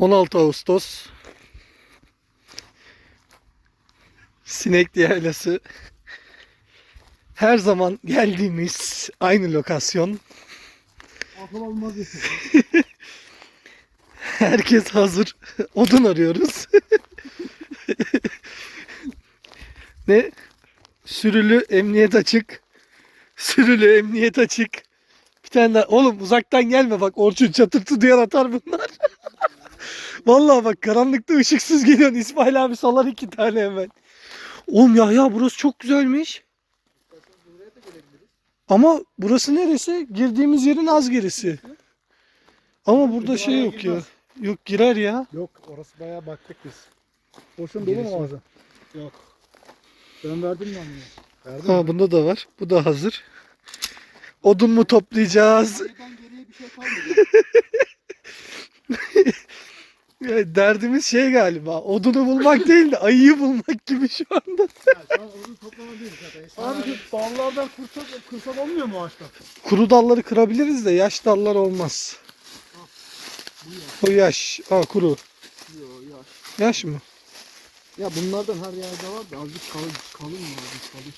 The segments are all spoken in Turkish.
16 Ağustos Sinekli Yaylası her zaman geldiğimiz aynı lokasyon. Akıl olmaz. Herkes hazır. Odun arıyoruz. ne? Sürülü emniyet açık. Sürülü emniyet açık. Bir tane daha. Oğlum uzaktan gelme bak. Orçun çatırtı duyan atar bunlar. Vallahi bak karanlıkta ışıksız geliyorsun. İsmail abi salar iki tane hemen. Oğlum ya ya burası çok güzelmiş. Ama burası neresi? Girdiğimiz yerin az gerisi. Ama burada şey yok ya. Yok girer ya. Yok orası bayağı baktık biz. Boşun dolu mu ağzı? Yok. Ben verdim mi onu? Verdim. Ha bunda da var. Bu da hazır. Odun mu toplayacağız? Geriye bir şey kalmadı. Ya derdimiz şey galiba. Odunu bulmak değil de ayıyı bulmak gibi şu anda. ya, şu an odun toplama değil zaten. Abi şu dallardan kırsak, kırsak olmuyor mu ağaçtan? Kuru dalları kırabiliriz de yaş dallar olmaz. Bu ya. O yaş. Ha kuru. Yok ya. Yaş mı? Ya bunlardan her yerde var da azıcık kalın, kalın mı azıcık kalın.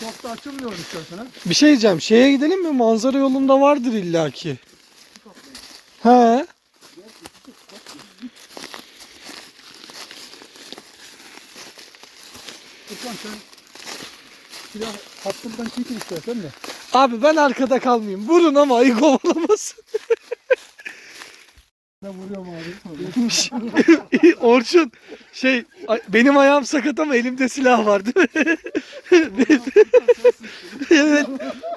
Çok da açılmıyor istersen ha. Bir şey diyeceğim. Şeye gidelim mi? Manzara yolunda vardır illaki. He. Lütfen sen silah hattından çekin istersen de. Abi ben arkada kalmayayım. Vurun ama ayı kovalamasın. Ben vuruyorum abi. Orçun şey benim ayağım sakat ama elimde silah var değil mi? evet.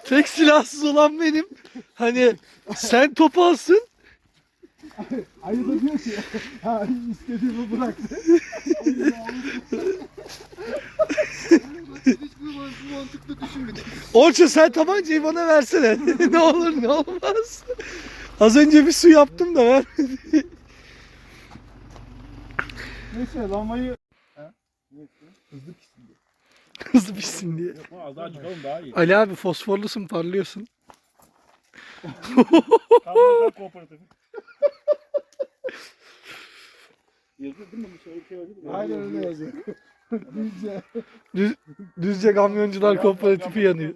Tek silahsız olan benim. Hani sen topu alsın. Ayı da diyor ki ha istediğimi bırak. Hiçbir mantıklı düşünmedim. Orçun sen tabancayı bana versene. ne olur ne olmaz. Az önce bir su yaptım da ver. Neyse lamayı... Hızlı pişsin diye. Hızlı pişsin diye. Yapma az daha çıkalım daha iyi. Ali abi fosforlusun parlıyorsun. Kalmazlar kooperatifi. Yazıyor değil mi? Bir şey bir şey öyle değil mi? Aynen öyle yazıyor. Bizce. Düz, Düzce Kamyoncular Kooperatifi yanıyor.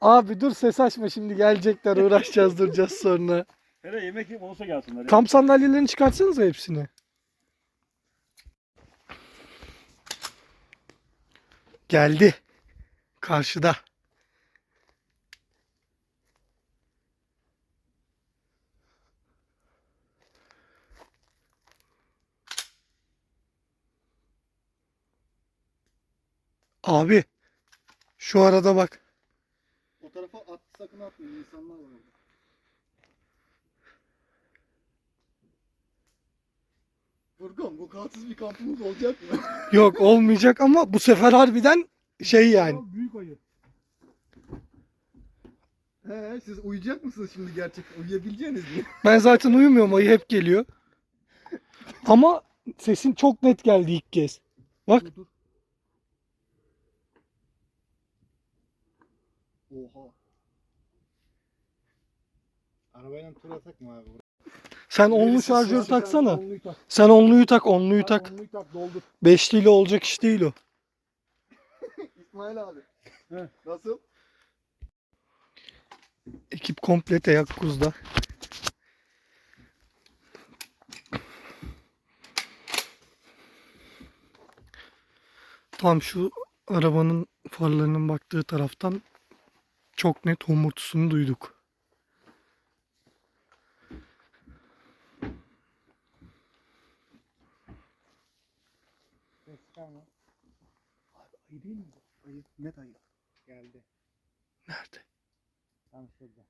Abi dur ses açma şimdi gelecekler uğraşacağız duracağız sonra. Hele yemek yiyip olsa gelsinler. Kamp sandalyelerini çıkartsanıza hepsini. Geldi. Karşıda. Abi şu arada bak. O tarafa at, sakın atmayın insanlar var orada. Furkan bu kansız bir kampımız olacak mı? Yok olmayacak ama bu sefer harbiden şey yani. Büyük ayı. He siz uyuyacak mısınız şimdi gerçekten? Uyuyabileceğiniz mi? Ben zaten uyumuyorum ayı hep geliyor. Ama sesin çok net geldi ilk kez. Bak. Dur dur. Oha. Arabayla tur atak mı abi? Sen onlu şarjör taksana. Onluyu tak. Sen onluyu tak, onluyu tak. Onluyu tak doldur. Beşliyle olacak iş değil o. İsmail abi. He. Nasıl? Ekip komple teyakkuzda. Tam şu arabanın farlarının baktığı taraftan çok net homurtusunu duyduk. Abi ayı değil mi? Ayı. Net ayı. Geldi. Nerede? Tam şurada.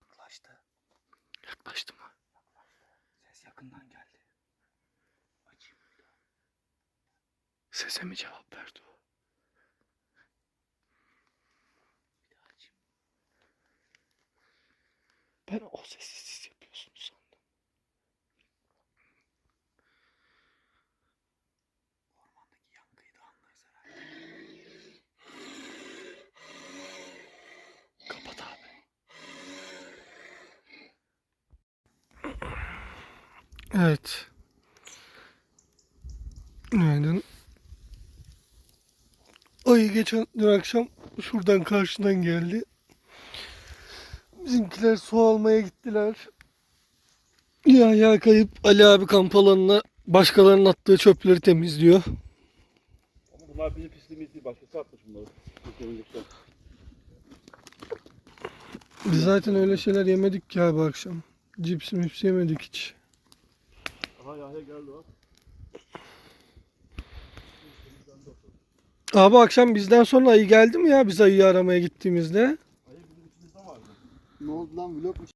Yaklaştı. Yaklaştı mı? Ses yakından geldi. Açayım. Sese mi cevap verdi o? Bir daha açayım. Ben o sesi Evet. Günaydın. Ayı geçen dün akşam şuradan karşıdan geldi. Bizimkiler su almaya gittiler. Ya ya kayıp Ali abi kamp alanına başkalarının attığı çöpleri temizliyor. Ama bunlar bizim pisliğimiz değil. Başkası atmış bunları. Biz zaten öyle şeyler yemedik ki abi akşam. Cips mips yemedik hiç. Aha Yahya geldi bak. Abi akşam bizden sonra ayı geldi mi ya biz ayıyı aramaya gittiğimizde? Ayı bizim içimizde vardı. Ne oldu lan vlog mu?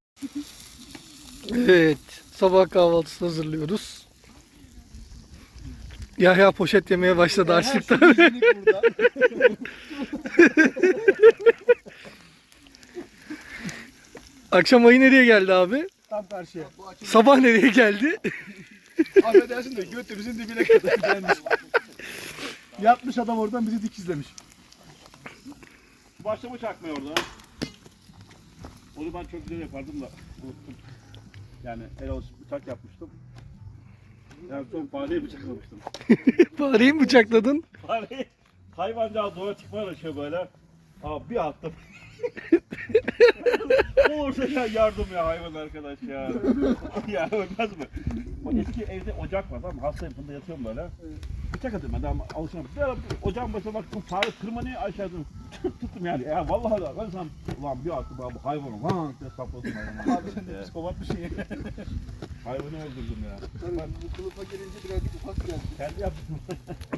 Evet. Sabah kahvaltısını hazırlıyoruz. Yahya poşet yemeye başladı açlıktan. Akşam ayı nereye geldi abi? Tam karşıya. Sabah nereye geldi? Affedersin de götümüzün dibine kadar gelmiş. Yatmış adam oradan bizi dikizlemiş. Başlamış akmaya orada. Onu ben çok güzel yapardım da unuttum. Yani el alışıp bıçak yapmıştım. Yani son fareyi bıçaklamıştım. Fareyi mi bıçakladın? Fareyi hayvancağı doğru çıkmaya uğraşıyor böyle. Abi bir attım. Olursa ya yardım ya hayvan arkadaş ya. ya ölmez mi? O eski evde ocak var tamam mı? Hastayım fında yatıyorum böyle. Bıçak atıyorum ben daha alışamadım. Bir ara ocağın başına baktım fare tırmanıyor aşağıdan. Tuttum yani. Ya vallahi da ben sana ulan bir attım abi hayvanı. Lan diye sapladım hayvanı. Abi sen de psikopat bir şey. Hayvanı öldürdüm ya. Tabii bu kılıfa gelince birazcık ufak geldi. Kendi yaptım.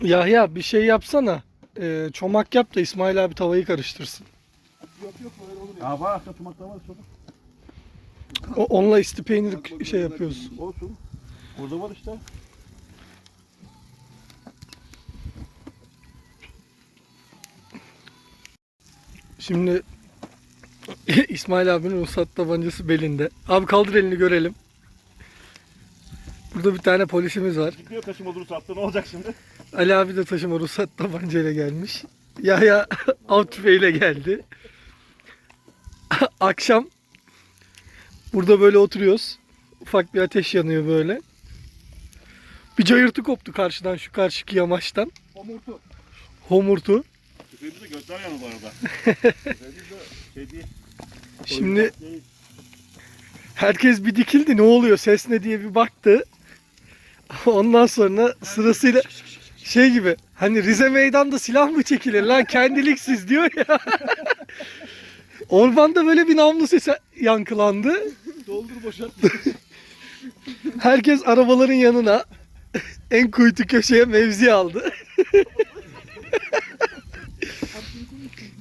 Yahya bir şey yapsana. Ee, çomak yap da İsmail abi tavayı karıştırsın. Yok yok böyle ya. Ya var şurada. O, onunla isti peynir şey yapıyoruz. Olsun. Burada var işte. Şimdi İsmail abinin ruhsat tabancası belinde. Abi kaldır elini görelim. Burada bir tane polisimiz var. Çıkıyor taşım olur sattı ne olacak şimdi? Ali abi de taşıma ruhsat tabancayla gelmiş. Yahya av tüfeğiyle geldi. Akşam burada böyle oturuyoruz. Ufak bir ateş yanıyor böyle. Bir cayırtı koptu karşıdan şu karşıki yamaçtan. Omurtu. Homurtu. Tüfeğimizi göster yani bu arada. Değil. Şimdi herkes bir dikildi ne oluyor ses ne diye bir baktı. Ondan sonra sırasıyla şey gibi hani Rize meydanda silah mı çekilir lan kendiliksiz diyor ya. Ormanda böyle bir namlu sesi yankılandı. Doldur boşalt. Herkes arabaların yanına en kuytu köşeye mevzi aldı.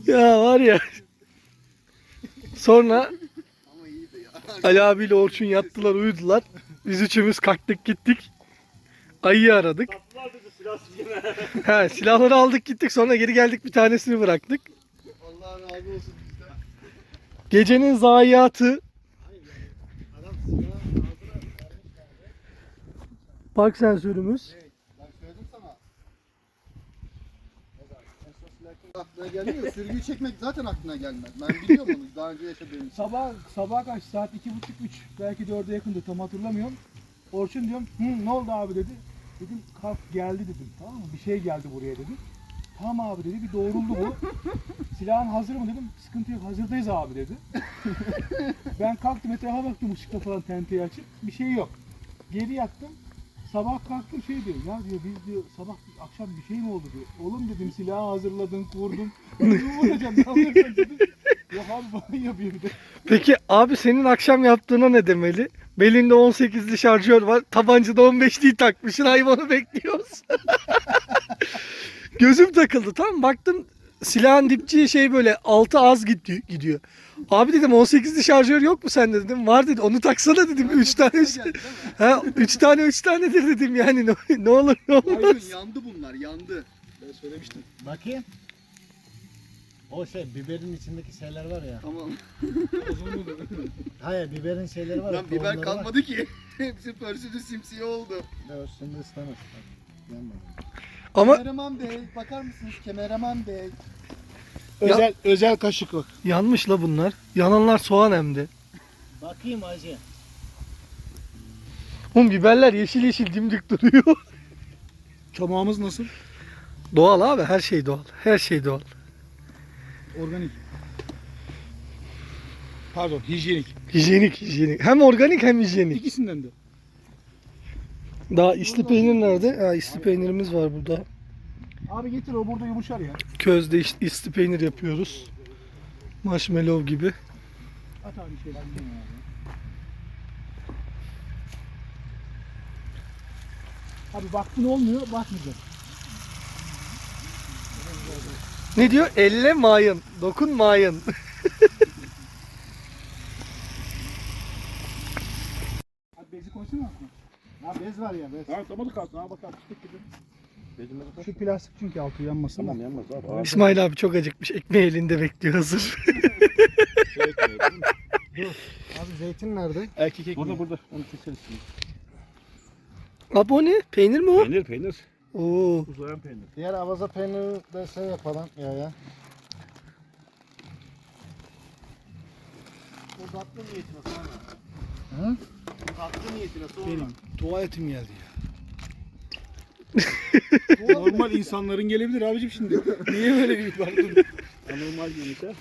ya var ya. Sonra. Ali abiyle Orçun yattılar uyudular. Biz üçümüz kalktık gittik. Ayıyı aradık. He, silahları aldık gittik sonra geri geldik bir tanesini bıraktık. Allah razı olsun. Gecenin zayiatı park sensörümüz. Aklına gelmiyor. Sürgüyü çekmek zaten aklına gelmez. Ben biliyorum onu daha önce yaşadığım için. Sabah sabah kaç saat iki buçuk üç belki dörde yakındı tam hatırlamıyorum. Orçun diyorum Hı, ne oldu abi dedi. Dedim kalk geldi dedim tamam mı bir şey geldi buraya dedim. Tamam abi dedi bir doğruldu bu. Silahın hazır mı dedim. Sıkıntı yok hazırdayız abi dedi. ben kalktım etrafa baktım ışıkla falan tenteyi açıp bir şey yok. Geri yattım. Sabah kalktım şey diyor ya diyor biz diyor sabah akşam bir şey mi oldu diyor. Oğlum dedim silahı hazırladın kurdun. Ne vuracağım ne yapacaksın dedim. Yok abi bana yapıyor bir de. Peki abi senin akşam yaptığına ne demeli? Belinde 18'li şarjör var. Tabancada 15'liyi takmışsın hayvanı bekliyoruz. Gözüm takıldı tamam baktım silahın dipçiği şey böyle altı az gidiyor. gidiyor. Abi dedim 18'li şarjör yok mu sende dedim. Var dedi onu taksana dedim. 3 tane üç, Geldi değil mi? ha, üç tane 3 tanedir dedim yani ne, ne olur ne olmaz. Yandı bunlar yandı. Ben söylemiştim. Bakayım. O şey biberin içindeki şeyler var ya. Tamam. Hayır biberin şeyleri var ya. Lan biber tohumları var. kalmadı ki. Hepsi pörsüdü simsiyah oldu. Evet şimdi ıslanır. Bak, yanma. Ama Kameraman bey bakar mısınız kameraman bey? Özel özel kaşık o. yanmış la bunlar. Yananlar soğan hem de. Bakayım acı. Oğlum biberler yeşil yeşil dimdik duruyor. Çomağımız nasıl? Doğal abi her şey doğal. Her şey doğal. Organik. Pardon hijyenik. Hijyenik hijyenik. Hem organik hem hijyenik. İkisinden de. Daha isli peynir nerede? Ha isli peynirimiz var burada. Abi getir o burada yumuşar ya. Közde iş- isli peynir yapıyoruz. Marshmallow gibi. At abi şeyler. Abi baktın olmuyor bakmayacağız. Ne diyor? Elle mayın. Dokun mayın. Abi bezi koysana aklına. Ha bez var ya bez. Tamam tamam kalsın. Ha bakalım çıktık gibi. Şu plastik çünkü altı yanmasın Tamam da. yanmaz abi. Ağzı İsmail abi çok acıkmış. Ekmeği elinde bekliyor hazır. şey mi? Abi zeytin nerede? Erkek ekmeği. Burada burada. Onu keseriz şimdi. Abi o ne? Peynir mi o? Peynir peynir. Oo. Uzayan peynir. Diğer avaza peyniri de şey yapalım ya ya. O tatlı niyetine sonra. Hı? Tatlı niyetine sonra. Benim tuvaletim geldi ya. Normal insanların gelebilir abicim şimdi. Niye böyle büyük var? Anormal yenirse